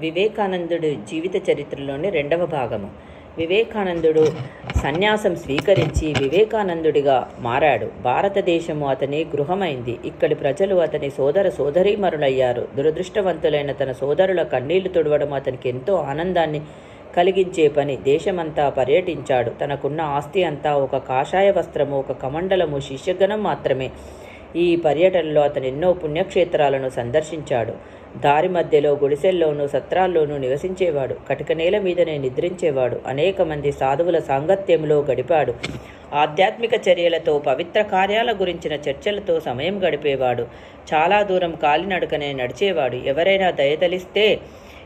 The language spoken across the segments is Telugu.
వివేకానందుడి జీవిత చరిత్రలోని రెండవ భాగము. వివేకానందుడు సన్యాసం స్వీకరించి వివేకానందుడిగా మారాడు. భారతదేశము అతని గృహమైంది. ఇక్కడి ప్రజలు అతని సోదర సోదరీమరులయ్యారు. దురదృష్టవంతులైన తన సోదరుల కన్నీళ్ళు తుడవడం అతనికి ఎంతో ఆనందాన్ని కలిగించే పని దేశమంతా పర్యటించాడు. తనకున్న ఆస్తి అంతా ఒక కాషాయ వస్త్రము ఒక కమండలము శిష్యగణం మాత్రమే. ఈ పర్యటనలో అతను ఎన్నో పుణ్యక్షేత్రాలను సందర్శించాడు. దారి మధ్యలో గుడిసెల్లోనూ సత్రాల్లోనూ నివసించేవాడు. కటిక నేల మీదనే నిద్రించేవాడు. అనేక మంది సాధువుల సాంగత్యంలో గడిపాడు. ఆధ్యాత్మిక చర్యలతో పవిత్ర కార్యాల గురించిన చర్చలతో సమయం గడిపేవాడు. చాలా దూరం కాలినడకనే నడిచేవాడు. ఎవరైనా దయతలిస్తే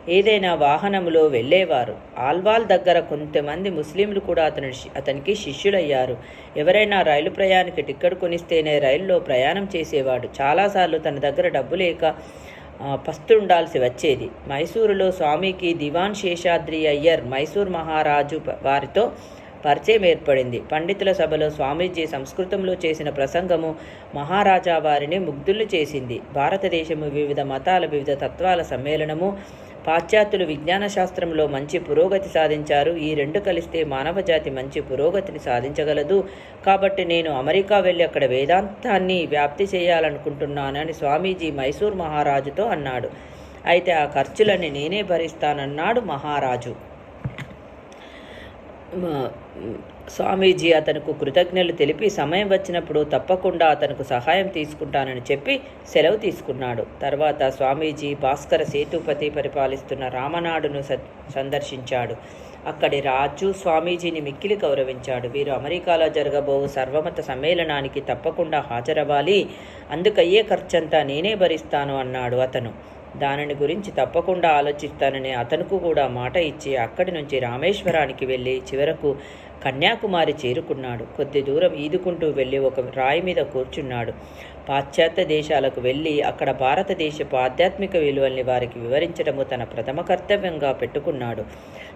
ఏదైనా వాహనంలో వెళ్ళేవారు. ఆల్వాల్ దగ్గర కొంతమంది ముస్లింలు కూడా అతని అతనికి శిష్యులయ్యారు. ఎవరైనా రైలు ప్రయాణికి టిక్కెట్ కొనిస్తేనే రైల్లో ప్రయాణం చేసేవాడు. చాలాసార్లు తన దగ్గర డబ్బు లేక పస్తుండాల్సి వచ్చేది. మైసూరులో స్వామికి దివాన్ శేషాద్రి అయ్యర్ మైసూర్ మహారాజు వారితో పరిచయం ఏర్పడింది. పండితుల సభలో స్వామీజీ సంస్కృతంలో చేసిన ప్రసంగము మహారాజా వారిని ముగ్ధులు చేసింది. భారతదేశము వివిధ మతాల వివిధ తత్వాల సమ్మేళనము పాశ్చాత్యులు విజ్ఞాన శాస్త్రంలో మంచి పురోగతి సాధించారు. ఈ రెండు కలిస్తే మానవ జాతి మంచి పురోగతిని సాధించగలదు. కాబట్టి నేను అమెరికా వెళ్ళి అక్కడ వేదాంతాన్ని వ్యాప్తి చేయాలనుకుంటున్నానని స్వామీజీ మైసూర్ మహారాజుతో అన్నాడు. అయితే ఆ ఖర్చులన్నీ నేనే భరిస్తానన్నాడు మహారాజు. స్వామీజీ అతనుకు కృతజ్ఞతలు తెలిపి సమయం వచ్చినప్పుడు తప్పకుండా అతనుకు సహాయం తీసుకుంటానని చెప్పి సెలవు తీసుకున్నాడు. తర్వాత స్వామీజీ భాస్కర సేతుపతి పరిపాలిస్తున్న రామనాడును స- సందర్శించాడు. అక్కడి రాజు స్వామీజీని మిక్కిలి గౌరవించాడు. వీరు అమెరికాలో జరగబో సర్వమత సమ్మేళనానికి తప్పకుండా హాజరవ్వాలి. అందుకయ్యే ఖర్చంతా నేనే భరిస్తాను అన్నాడు అతను. దానిని గురించి తప్పకుండా ఆలోచిస్తానని అతనుకు కూడా మాట ఇచ్చి అక్కడి నుంచి రామేశ్వరానికి వెళ్ళి చివరకు కన్యాకుమారి చేరుకున్నాడు. కొద్ది దూరం ఈదుకుంటూ వెళ్ళి ఒక రాయి మీద కూర్చున్నాడు. పాశ్చాత్య దేశాలకు వెళ్ళి అక్కడ భారతదేశపు ఆధ్యాత్మిక విలువల్ని వారికి వివరించడము తన ప్రథమ కర్తవ్యంగా పెట్టుకున్నాడు.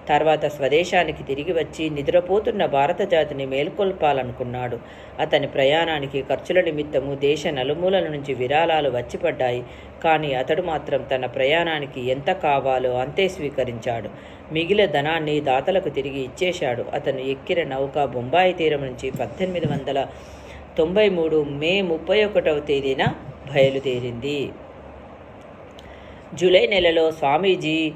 తర్వాత స్వదేశానికి తిరిగి వచ్చి నిద్రపోతున్న భారత జాతిని మేల్కొల్పాలనుకున్నాడు. అతని ప్రయాణానికి ఖర్చుల నిమిత్తము దేశ నలుమూలల నుంచి విరాళాలు వచ్చిపడ్డాయి. కానీ అతడు మాత్రం తన ప్రయాణానికి ఎంత కావాలో అంతే స్వీకరించాడు. మిగిలిన ధనాన్ని దాతలకు తిరిగి ఇచ్చేశాడు. అతను ఎక్కిన నౌక బొంబాయి తీరం నుంచి పద్దెనిమిది వందల తొంభై మూడు మే ముప్పై ఒకటవ తేదీన బయలుదేరింది. జూలై నెలలో స్వామీజీ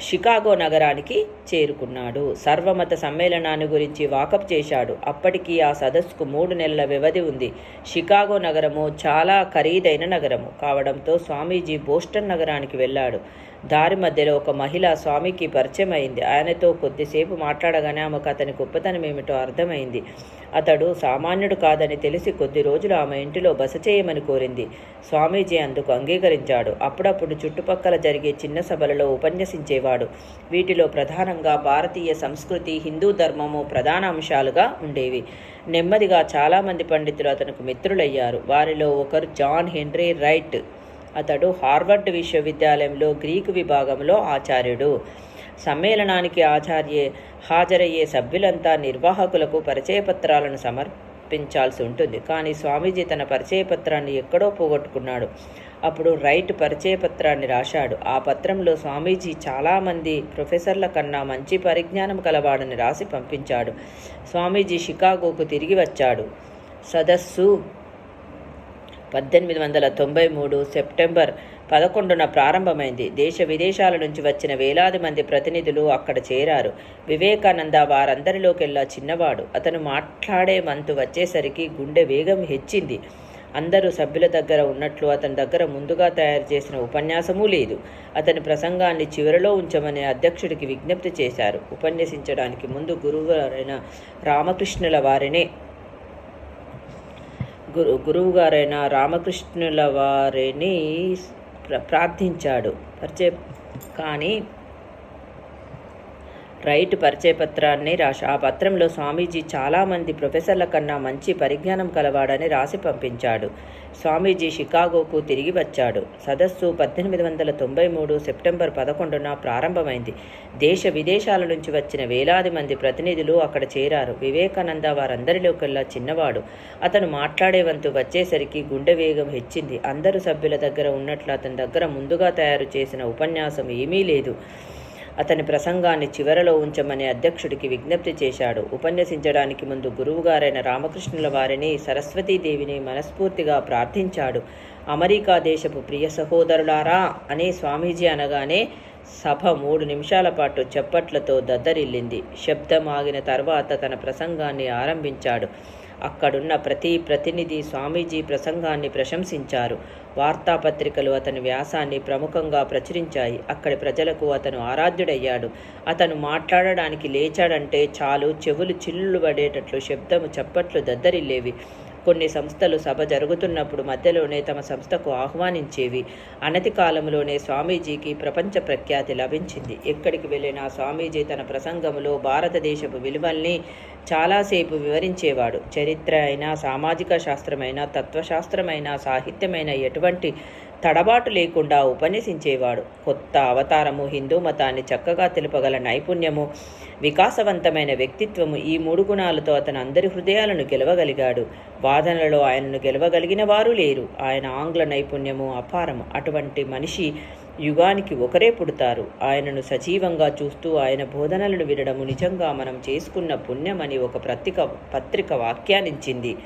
షికాగో నగరానికి చేరుకున్నాడు. సర్వమత సమ్మేళనాన్ని గురించి వాకప్ చేశాడు. అప్పటికి ఆ సదస్సుకు మూడు నెలల వ్యవధి ఉంది. షికాగో నగరము చాలా ఖరీదైన నగరము కావడంతో స్వామీజీ బోస్టన్ నగరానికి వెళ్ళాడు. దారి మధ్యలో ఒక మహిళ స్వామికి పరిచయం అయింది ఆయనతో కొద్దిసేపు మాట్లాడగానే ఆమెకు అతని గొప్పతనం ఏమిటో అర్థమైంది. అతడు సామాన్యుడు కాదని తెలిసి కొద్ది రోజులు ఆమె ఇంటిలో బస చేయమని కోరింది. స్వామీజీ అందుకు అంగీకరించాడు. అప్పుడప్పుడు చుట్టుపక్కల జరిగే చిన్న సభలలో ఉపన్యసించేవాడు. వీటిలో ప్రధానంగా భారతీయ సంస్కృతి హిందూ ధర్మము ప్రధాన అంశాలుగా ఉండేవి. నెమ్మదిగా చాలామంది పండితులు అతనికి మిత్రులయ్యారు. వారిలో ఒకరు జాన్ హెన్రీ రైట్. అతడు హార్వర్డ్ విశ్వవిద్యాలయంలో గ్రీకు విభాగంలో ఆచార్యుడు. సమ్మేళనానికి ఆచార్యే హాజరయ్యే సభ్యులంతా నిర్వాహకులకు పరిచయ పత్రాలను సమర్పించాల్సి ఉంటుంది. కానీ స్వామీజీ తన పరిచయ పత్రాన్ని ఎక్కడో పోగొట్టుకున్నాడు. అప్పుడు రైట్ పరిచయ పత్రాన్ని రాశాడు. ఆ పత్రంలో స్వామీజీ చాలామంది ప్రొఫెసర్ల కన్నా మంచి పరిజ్ఞానం కలవాడని రాసి పంపించాడు. స్వామీజీ షికాగోకు తిరిగి వచ్చాడు. సదస్సు పద్దెనిమిది వందల తొంభై మూడు సెప్టెంబర్ పదకొండున ప్రారంభమైంది. దేశ విదేశాల నుంచి వచ్చిన వేలాది మంది ప్రతినిధులు అక్కడ చేరారు. వివేకానంద వారందరిలోకెల్లా చిన్నవాడు. అతను మాట్లాడే మంతు వచ్చేసరికి గుండె వేగం హెచ్చింది. అందరూ సభ్యుల దగ్గర ఉన్నట్లు అతని దగ్గర ముందుగా తయారు చేసిన ఉపన్యాసమూ లేదు. అతని ప్రసంగాన్ని చివరిలో ఉంచమని అధ్యక్షుడికి విజ్ఞప్తి చేశారు. ఉపన్యసించడానికి ముందు గురువుగారైన రామకృష్ణుల వారినే గురు గురువుగారైన రామకృష్ణుల వారిని ప్ర ప్రార్థించాడు. పరిచే కానీ రైట్ పరిచయ పత్రాన్ని రాసి ఆ పత్రంలో స్వామీజీ చాలామంది ప్రొఫెసర్ల కన్నా మంచి పరిజ్ఞానం కలవాడని రాసి పంపించాడు. స్వామీజీ షికాగోకు తిరిగి వచ్చాడు. సదస్సు పద్దెనిమిది వందల తొంభై మూడు సెప్టెంబర్ పదకొండున ప్రారంభమైంది. దేశ విదేశాల నుంచి వచ్చిన వేలాది మంది ప్రతినిధులు అక్కడ చేరారు. వివేకానంద వారందరిలోకెల్లా చిన్నవాడు. అతను మాట్లాడే వంతు వచ్చేసరికి గుండె వేగం హెచ్చింది. అందరు సభ్యుల దగ్గర ఉన్నట్లు అతని దగ్గర ముందుగా తయారు చేసిన ఉపన్యాసం ఏమీ లేదు. అతని ప్రసంగాన్ని చివరలో ఉంచమని అధ్యక్షుడికి విజ్ఞప్తి చేశాడు. ఉపన్యసించడానికి ముందు గురువుగారైన రామకృష్ణుల వారిని సరస్వతీదేవిని మనస్ఫూర్తిగా ప్రార్థించాడు. అమెరికా దేశపు ప్రియ సహోదరులారా అని స్వామీజీ అనగానే సభ మూడు నిమిషాల పాటు చప్పట్లతో దద్దరిల్లింది. శబ్దం ఆగిన తర్వాత తన ప్రసంగాన్ని ఆరంభించాడు. అక్కడున్న ప్రతి ప్రతినిధి స్వామీజీ ప్రసంగాన్ని ప్రశంసించారు. వార్తాపత్రికలు అతని వ్యాసాన్ని ప్రముఖంగా ప్రచురించాయి. అక్కడి ప్రజలకు అతను ఆరాధ్యుడయ్యాడు. అతను మాట్లాడడానికి లేచాడంటే చాలు చెవులు చిల్లులు పడేటట్లు శబ్దము చప్పట్లు దద్దరిల్లేవి. కొన్ని సంస్థలు సభ జరుగుతున్నప్పుడు మధ్యలోనే తమ సంస్థకు ఆహ్వానించేవి. అనతి కాలంలోనే స్వామీజీకి ప్రపంచ ప్రఖ్యాతి లభించింది. ఎక్కడికి వెళ్ళినా స్వామీజీ తన ప్రసంగంలో భారతదేశపు విలువల్ని చాలాసేపు వివరించేవాడు. చరిత్ర అయినా సామాజిక శాస్త్రమైన తత్వశాస్త్రమైన సాహిత్యమైన ఎటువంటి తడబాటు లేకుండా ఉపన్యసించేవాడు. కొత్త అవతారము హిందూ మతాన్ని చక్కగా తెలుపగల నైపుణ్యము వికాసవంతమైన వ్యక్తిత్వము ఈ మూడు గుణాలతో అతను అందరి హృదయాలను గెలవగలిగాడు. వాదనలలో ఆయనను గెలవగలిగిన వారు లేరు. ఆయన ఆంగ్ల నైపుణ్యము అపారము. అటువంటి మనిషి యుగానికి ఒకరే పుడతారు. ఆయనను సజీవంగా చూస్తూ ఆయన బోధనలను వినడము నిజంగా మనం చేసుకున్న పుణ్యమని ఒక పత్రిక పత్రిక వ్యాఖ్యానించింది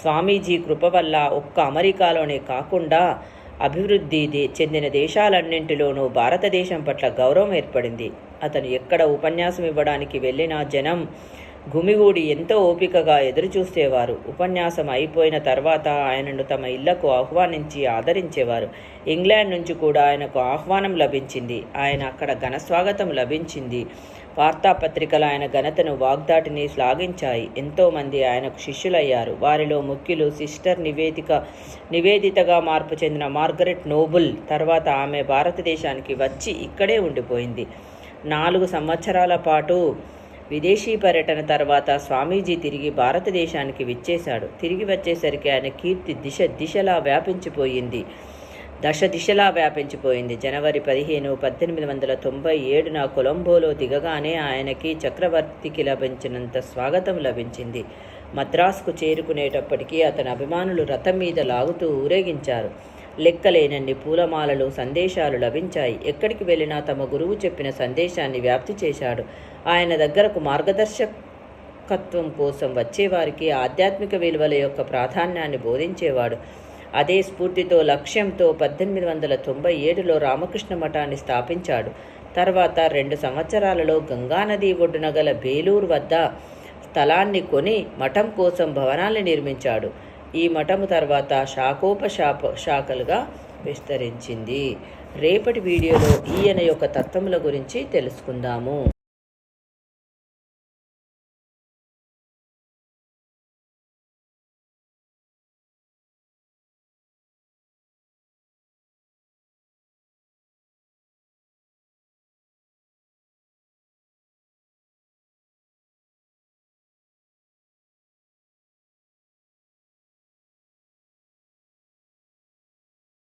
స్వామీజీ కృప వల్ల ఒక్క అమెరికాలోనే కాకుండా అభివృద్ధి చెందిన దేశాలన్నింటిలోనూ భారతదేశం పట్ల గౌరవం ఏర్పడింది. అతను ఎక్కడ ఉపన్యాసం ఇవ్వడానికి వెళ్ళినా జనం గుమిగూడి ఎంతో ఓపికగా ఎదురుచూసేవారు ఉపన్యాసం అయిపోయిన తర్వాత ఆయనను తమ ఇళ్ళకు ఆహ్వానించి ఆదరించేవారు. ఇంగ్లాండ్ నుంచి కూడా ఆయనకు ఆహ్వానం లభించింది. ఆయన అక్కడ ఘనస్వాగతం లభించింది. వార్తాపత్రికలు ఆయన ఘనతను వాగ్దాటిని శ్లాఘించాయి. ఎంతోమంది ఆయనకు శిష్యులయ్యారు. వారిలో ముఖ్యులు సిస్టర్ నివేదిక నివేదితగా మార్పు చెందిన మార్గరెట్ నోబుల్ తర్వాత ఆమె భారతదేశానికి వచ్చి ఇక్కడే ఉండిపోయింది. నాలుగు సంవత్సరాల పాటు విదేశీ పర్యటన తర్వాత స్వామీజీ తిరిగి భారతదేశానికి విచ్చేశాడు. తిరిగి వచ్చేసరికి ఆయన కీర్తి దిశ దిశలా వ్యాపించిపోయింది. దశ దిశలా వ్యాపించిపోయింది. జనవరి పదిహేను పద్దెనిమిది వందల తొంభై ఏడున కొలంబోలో దిగగానే ఆయనకి చక్రవర్తికి లభించినంత స్వాగతం లభించింది. మద్రాసుకు చేరుకునేటప్పటికీ అతని అభిమానులు రథం మీద లాగుతూ ఊరేగించారు. లెక్కలేనన్ని పూలమాలలు సందేశాలు లభించాయి. ఎక్కడికి వెళ్ళినా తమ గురువు చెప్పిన సందేశాన్ని వ్యాప్తి చేశాడు. ఆయన దగ్గరకు మార్గదర్శకత్వం కోసం వచ్చేవారికి ఆధ్యాత్మిక విలువల యొక్క ప్రాధాన్యాన్ని బోధించేవాడు. అదే స్ఫూర్తితో లక్ష్యంతో పద్దెనిమిది వందల తొంభై ఏడులో రామకృష్ణ మఠాన్ని స్థాపించాడు. తర్వాత రెండు సంవత్సరాలలో గంగానది ఒడ్డున గల బేలూరు వద్ద స్థలాన్ని కొని మఠం కోసం భవనాన్ని నిర్మించాడు. ఈ మఠము తర్వాత శాఖోపశాప శాఖలుగా విస్తరించింది. రేపటి వీడియోలో ఈయన యొక్క తత్వముల గురించి తెలుసుకుందాము.